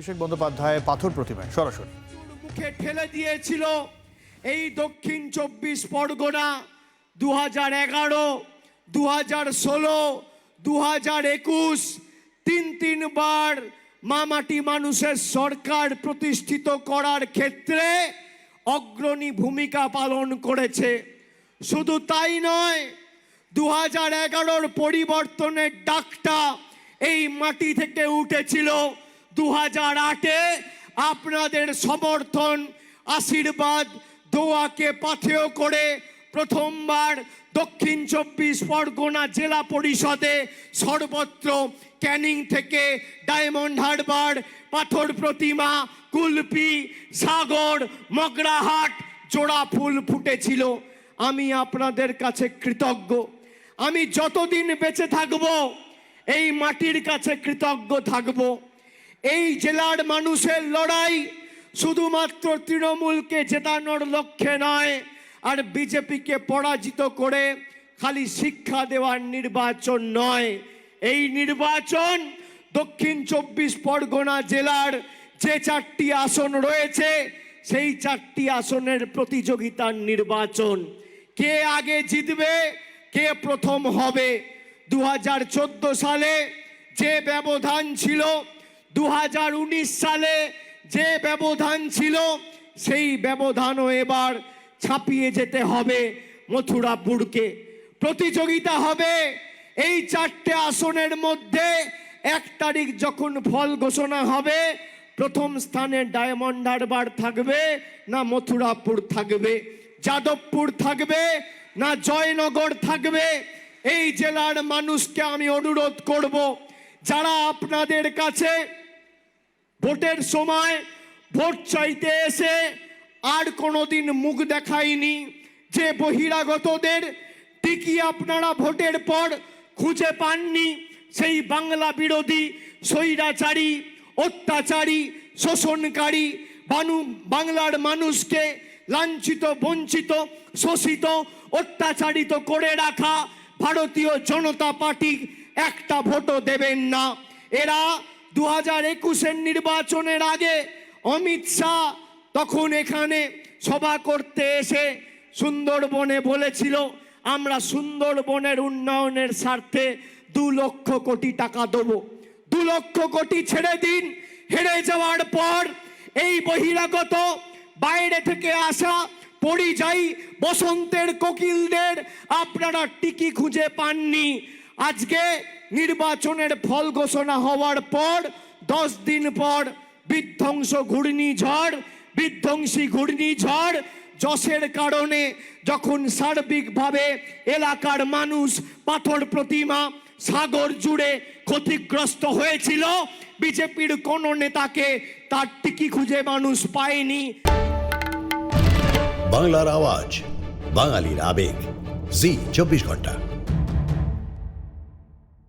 অভিষেক বন্দ্যোপাধ্যায় পাথর প্রতিমায়। সরাসরি। মুখে ঠেলে দিয়েছিল এই দক্ষিণ চব্বিশ পরগনা দু হাজার এগারো দু হাজার ষোলো দু হাজার একুশ, তিন তিনবার মামাটি মানুষের সরকার প্রতিষ্ঠিত করার ক্ষেত্রে অগ্রণী ভূমিকা পালন করেছে। শুধু তাই নয় দু হাজার এগারোর পরিবর্তনের ডাকটা এই মাটি থেকে উঠেছিল। দু হাজার আটে আপনাদের সমর্থন, আশীর্বাদ, দোয়াকে পাথেয় করে প্রথমবার দক্ষিণ চব্বিশ পরগনা জেলা পরিষদে সর্বত্র ক্যানিং থেকে ডায়মন্ড হারবার, পাথর প্রতিমা, কুলপি, সাগর, মগরাহাট জোড়া ফুল ফুটেছিল। আমি আপনাদের কাছে কৃতজ্ঞ। আমি যতদিন বেঁচে থাকব, এই মাটির কাছে কৃতজ্ঞ থাকব। এই জেলার মানুষের লড়াই শুধুমাত্র তৃণমূলকে জেতানোর লক্ষ্যে নয়, আর বিজেপিকে পরাজিত করে খালি শিক্ষা দেওয়ার নির্বাচন নয়। এই নির্বাচন দক্ষিণ চব্বিশ পরগনা জেলার যে চারটি আসন রয়েছে, সেই চারটি আসনের প্রতিযোগিতার নির্বাচন। কে আগে জিতবে, কে প্রথম হবে? দু হাজার চোদ্দ সালে যে ব্যবধান ছিল দু হাজার উনিশ সালে যে ব্যবধান ছিল, সেই ব্যবধানও এবার ছাপিয়ে যেতে হবে মথুরাপুরকে। প্রতিযোগিতা হবে এই চারটে আসনের মধ্যে। এক তারিখ যখন ফল ঘোষণা হবে, প্রথম স্থানে ডায়মন্ড হারবার থাকবে, না মথুরাপুর থাকবে, যাদবপুর থাকবে, না জয়নগর থাকবে। এই জেলার মানুষকে আমি অনুরোধ করব, যারা আপনাদের কাছে ভোটের সময় ভোট চাইতে এসে আর কোনোদিন মুখ দেখায়নি। যে বহিরাগতদের টিকি আপনারা ভোটের পর খুঁজে পাননি, সেই বাংলা বিরোধী, স্বৈরাচারী, অত্যাচারী, শোষণকারী, বানু, বাংলার মানুষকে লাঞ্ছিত, বঞ্চিত, শোষিত, অত্যাচারিত করে রাখা ভারতীয় জনতা পার্টি একটা ভোটও দেবেন না। এরা দু হাজার একুশের নির্বাচনের আগে অমিত শাহ তখন এখানে সভা করতে এসে সুন্দরবনে বলেছিল, আমরা সুন্দরবনের উন্নয়নের স্বার্থে দু লক্ষ কোটি টাকা দেবো। দু লক্ষ কোটি ছেড়ে দিন, হেরে যাওয়ার পর এই বহিরাগত বাইরে থেকে আসা পরিযায়ী বসন্তের কোকিলদের আপনারা টিকি খুঁজে পাননি। আজকে নির্বাচনের ফল ঘোষণা হওয়ার পর, দশ দিন পর বিধ্বংস ঘূর্ণিঝড়, বিধ্বংসী ঘূর্ণিঝড় যশের কারণে যখন সার্বিকভাবে এলাকার মানুষ পাথর প্রতিমা, সাগর জুড়ে ক্ষতিগ্রস্ত হয়েছিল, বিজেপির কোন নেতাকে তার টিকি খুঁজে মানুষ পায়নি। বাংলার আওয়াজ, বাঙালির আবেগ। জি, চব্বিশ ঘণ্টা।